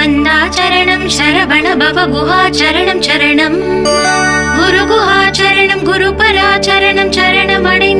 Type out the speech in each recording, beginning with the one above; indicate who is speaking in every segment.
Speaker 1: கந்தாச்சரணம் சரவண பவ குஹாச்சரணம் சரணம். குரு குஹாச்சரணம் குரு பராச்சரணம் சரணம் அடைந்த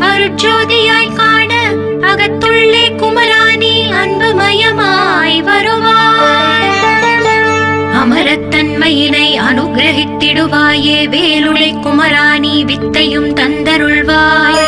Speaker 1: அருட்சோதியாய் காண அகத்துள்ளே குமராணி அன்புமயமாய் வருவாய். அமரத்தன்மையினை அனுகிரகித்திடுவாயே வேலுளை குமராணி வித்தையும் தந்தருள்வாய்.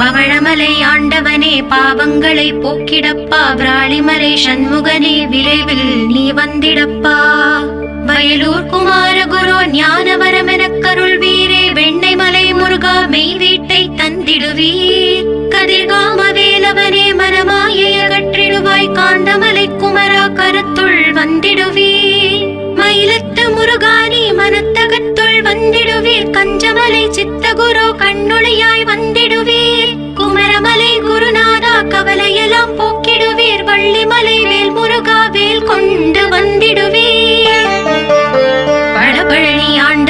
Speaker 1: பவழமலை ஆண்டவனே பாவங்களை போக்கிடப்பா. விராளிமலை சண்முகனே விரைவில் நீ வந்திடப்பா. வயலூர் குமாரகுரு ஞானவரமெனக் கருள் வீரே வெண்ணை மலை முருகா மெய் வீட்டை தந்திடுவீர். கதிர்காம வேலவனே மனமாயை அகற்றிடுவாய் காந்தமலை குமரா கருத்துள் வந்திடுவீர். மயிலத்து முருகானி மனத்தகத்துள் வந்திடுவீர். கஞ்சமலை சித்தகுரு கண்ணுடையாய் வந்திடுவீர். குமரமலை குருநாதா கவலையெல்லாம் போக்கிடுவீர். வள்ளிமலை வேல் முருகா வேல் கொண்டு வந்திடுவீர். பழபழனி ஆண்ட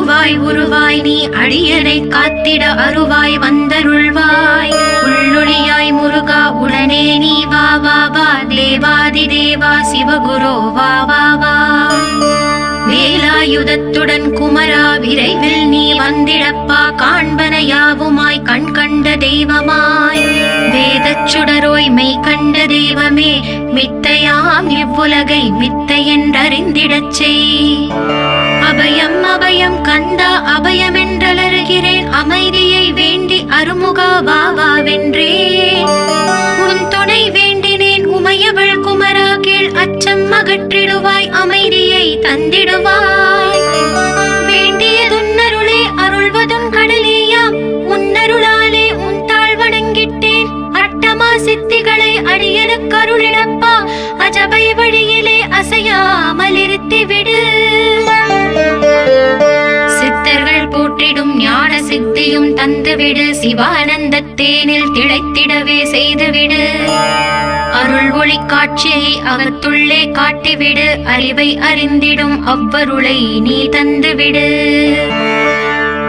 Speaker 1: அருவாய் உருவாய் நீ அடியனை காத்திட அருவாய் வந்தருள்வாய். உள்ளொளியாய் முருகா உடனே நீ வா வா வா. தேவாதி தேவா சிவகுரு வா வா வா. வேலாயுதத்துடன் குமரா விரைவில் நீ வந்திடப்பா. காண்ப யாவுமாய் கண் கண்ட தெய்வமாய் வேதச் சுடரோய் மெய் கண்ட தெய்வமே மித்தையாம் இவ்வுலகை மித்தை என்றறிந்திடச் செய். அபயம் அபயம் கந்தா அபயம் என்றலருகிறேன் அமைதியை வேண்டி அருமுகா வா வா வென்றேன் உன் துணை வேண்டினேன் உமையவள் குமரா கீழ் அச்சம் அகற்றிடுவாய் அமைதியை தந்திடுவாய். வேண்டியதும் சித்திகளை அடியனுக்கு அருளிடப்பா அஜபை வழியிலே அசையாமல் இருத்திவிடு சித்தர்கள் போற்றிடும் ஞான சித்தியும் தந்துவிடு. சிவானந்த தேனில் திளைத்திடவே செய்துவிடு. அருள் ஒளி காட்சியை அகத்துள்ளே காட்டிவிடு. அறிவை அறிந்திடும் அவ்வருளை நீ தந்துவிடு.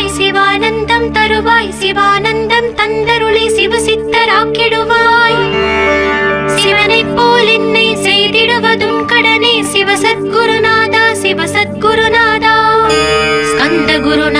Speaker 1: தருவாய் சிவானந்தம் தருவாய் சிவானந்தம் தந்தருளி சிவசித்தராக்கிடுவாய். சிவனைப் போல் என்னை செய்திடுவதும் கடனே சிவசத்குருநாதா சிவசத்குருநாதா. ஸ்கந்த குருநாதா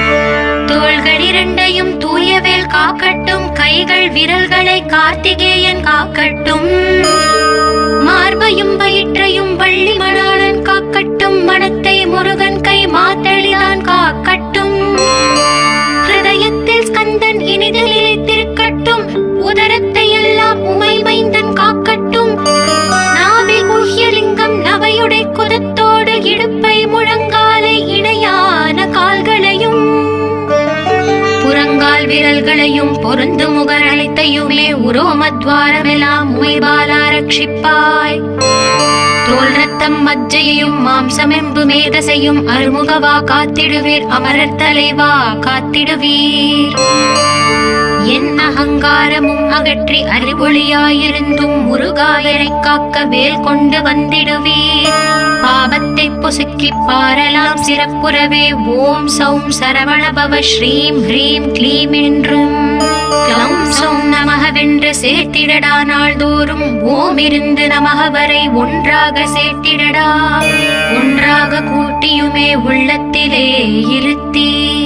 Speaker 1: தோள்கள் இரண்டையும் தூயவேல் காக்கட்டும் கைகள் விரல்களை கார்த்திகேயன் காக்கட்டும். மார்பையும் வயிற்றையும் வள்ளி மணாளன் காக்கட்டும் மனத்தை முருகன் கை மாத்தளிதான் காக்கட்டும். ஹிருதயத்தில் ஸ்கந்தன் இனிதில் இழைத்திருக்கட்டும் புகழ்களையும் பொருந்து முகர் அனைத்தையுமே உரோமத்வாரமெல்லாம் முயபாலா ரட்சிப்பாய். தோல் ரத்தம் மஜ்ஜையையும் மாம்சமெம்பு மேதசையும் அருமுகவா காத்திடுவீர் அமரர் தலைவா காத்திடுவீர். என் அகங்காரமும் அகற்றி அறிவொளியாயிருந்தும் முருகாயனை காக்க வேல் கொண்டு வந்திடுவீர். பாவத்தை பொசுக்கி பாரலாம் சிறப்புறவே. ஓம் சௌம் சரவணபவ ஸ்ரீம் ஹ்ரீம் க்ளீம் என்றும். க்ளௌம் சௌம் நமகவென்று சேர்த்திடடா நாள்தோறும். ஓம் இருந்து நமக வரை ஒன்றாக சேர்த்திடடா. ஒன்றாக கூட்டியுமே உள்ளத்திலே இருத்தி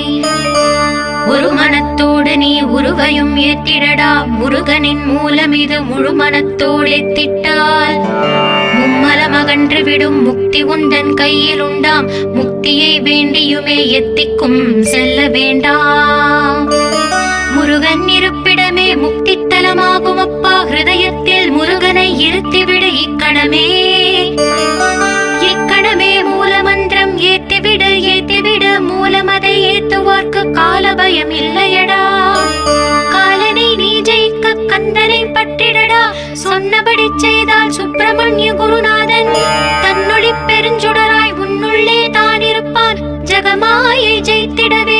Speaker 1: ஒரு மனத்தோடு நீ உருவையும் ஏற்றிடடா. முருகனின் மூலம் இது முழு மனத்தோடு எத்திட்டால். மும்மலம் அகன்று விடும் முக்தி உந்தன் கையில் உண்டாம். முக்தியை வேண்டியுமே எத்திக்கும் செல்ல வேண்டாம். முருகன் இருப்பிடமே முக்தி தலமாகும் அப்பா ஹிருதயத்தில் முருகனை இருத்திவிடு இக்கணமே. இக்கணமே மூலமந்திரம் ஏத்திவிடு மூலமதை கால பயம் இல்லையடா காலனை நீ ஜெயிக்க கந்தனை பட்டிடடா சொன்னபடி செய்தால் சுப்பிரமணிய குருநாதன் தன்னொழி பெருஞ்சுடராய் உன்னுள்ளே தான் இருப்பான் ஜெயித்திடவே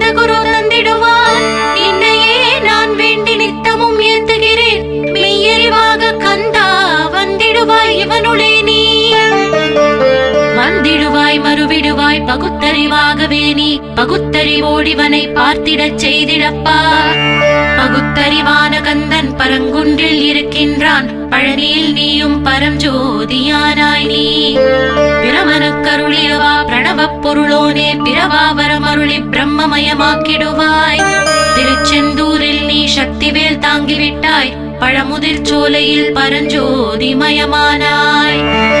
Speaker 1: வந்திடுவாய் மறுவிடுவாய் பகுத்தறிவாகவே நீ. பகுத்தறிவோடிவனை பார்த்திடச் செய்திடப்பா. பகுத்தறிவான கந்தன் பரங்குன்றில் இருக்கின்றான். பழனியில் நீயும் பரஞ்சோதியானாய் நீ. பிரமனுக்கருளியவா பிரணவப் பொருளோனே பிரவாவரம் அருளி பிரம்மமயமாக்கிடுவாய். திருச்செந்தூரில் நீ சக்திவேல் தாங்கிவிட்டாய். பழமுதிர் சோலையில் பரஞ்சோதிமயமானாய்.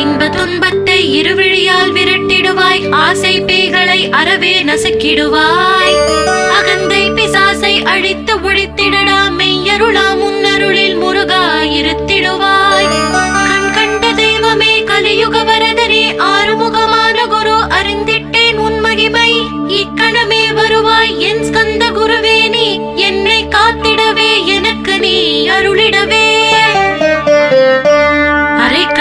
Speaker 1: இன்ப துன்பத்தை இருவிழியால் விரட்டிடுவாய். ஆசை பேய்களை அறவே நசுக்கிடுவாய். அகந்தை பிசாசை அழித்து ஒழித்திடடா. மெய்யருளா முன்னருளில் முருகா இருத்திடுவாய். கண் கண்ட தெய்வமே கலியுக வரதனே ஆறுமுகமான குரு அறிந்திட்டேன் உன் மகிமை. இக்கணமே வருவாய் என் ஸ்கந்த குருவே நீ. என்னை காத்திடவே எனக்கு நீ அருளிடவே.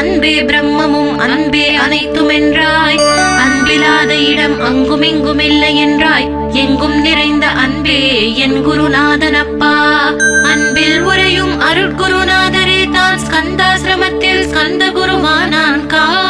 Speaker 1: அன்பே பிரம்மமும் அன்பே அனைத்தும் என்றாய் அன்பிலாத இடம் அங்கும் இங்கும் இல்லை என்றாய். எங்கும் நிறைந்த அன்பே என் குருநாதனப்பா. அன்பில் உரையும் அருட்குருநாதரே தான் ஸ்கந்தாசிரமத்தில் ஸ்கந்த குருவானான் கா.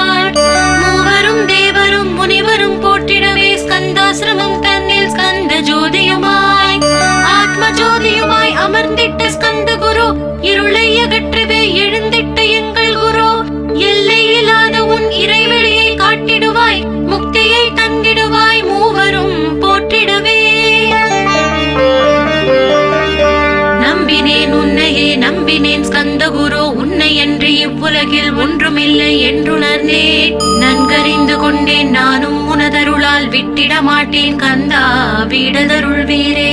Speaker 1: விட்டிட கந்தா வீடதருள் வீரே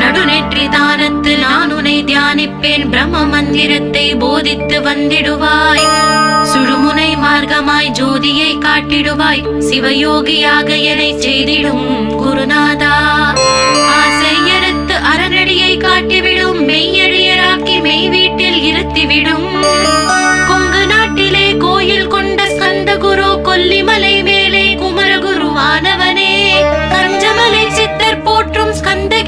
Speaker 1: நடுநெற்றி தானத்து நான் உனை தியானிப்பேன். பிரம்ம மந்திரத்தை போதித்து வந்திடுவாய். சுழுமுனை மார்க்கமாய் ஜோதியை காட்டிடுவாய். சிவயோகியாக என்னை செய்திடும் குருநாதா. ஆசையறுத்து அறநடியை காட்டிவிடும். மெய்யழியராக்கி மெய் வீட்டில் இருத்திவிடும். கொங்கு நாட்டிலே கோயில் கொண்ட ஸ்கந்த குரு கொல்லிமலை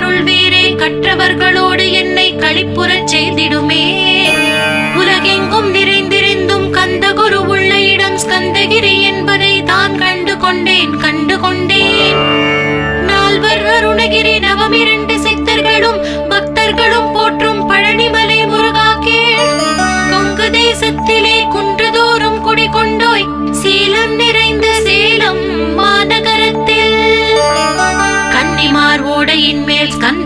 Speaker 1: அருள் கற்றவர்களோடு என்னை களிப்புறச் செய்திடுமே. உலகெங்கும் நிறைந்திருந்தும் கந்த குரு உள்ள இடம் ஸ்கந்தகிரி என்பதை தான் கண்டு கொண்டேன் கண்டு கொண்டேன். நால்வர் அருணகிரி நவமிரண்டு சித்தர்களும் பக்தர்களும் போற்றும் பழனிமலை முருகா கேள் கொங்கு தேசத்தில்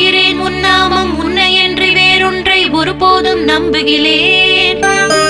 Speaker 1: ஏத்துகிறேன் உன்னாமம் உன்னை என்று வேறொன்றை ஒருபோதும் நம்புகிறேன்.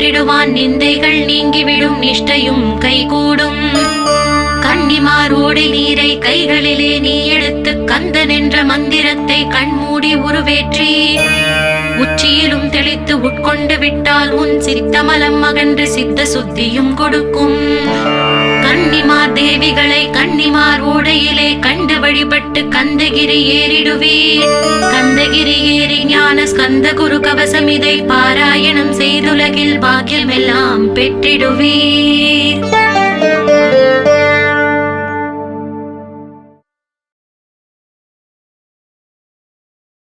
Speaker 1: கந்தன் நிந்தைகள் நீங்கிவிடும் நிஷ்டையும் கைகூடும். கன்னிமார் ஓடை நீரை கைகளிலே நீ எடுத்து கந்தன் என்ற மந்திரத்தை கண்மூடி உருவேற்றி உச்சியிலும் தெளித்து உட்கொண்டு விட்டால் உன் சித்தமலம் அகன்று சித்த சுத்தியும் கொடுக்கும். கன்னிமார் தேவிகளை கன்னிமார் ஓடையிலே கண் வழிபட்டு கந்தகிரி ஏறிடுவீர். கந்தகிரி ஏறி ஞான ஸ்கந்த குரு கவசம் இதை பாராயணம் செய்துலகில் பாக்கியம் எல்லாம் பெற்றிடுவீர்.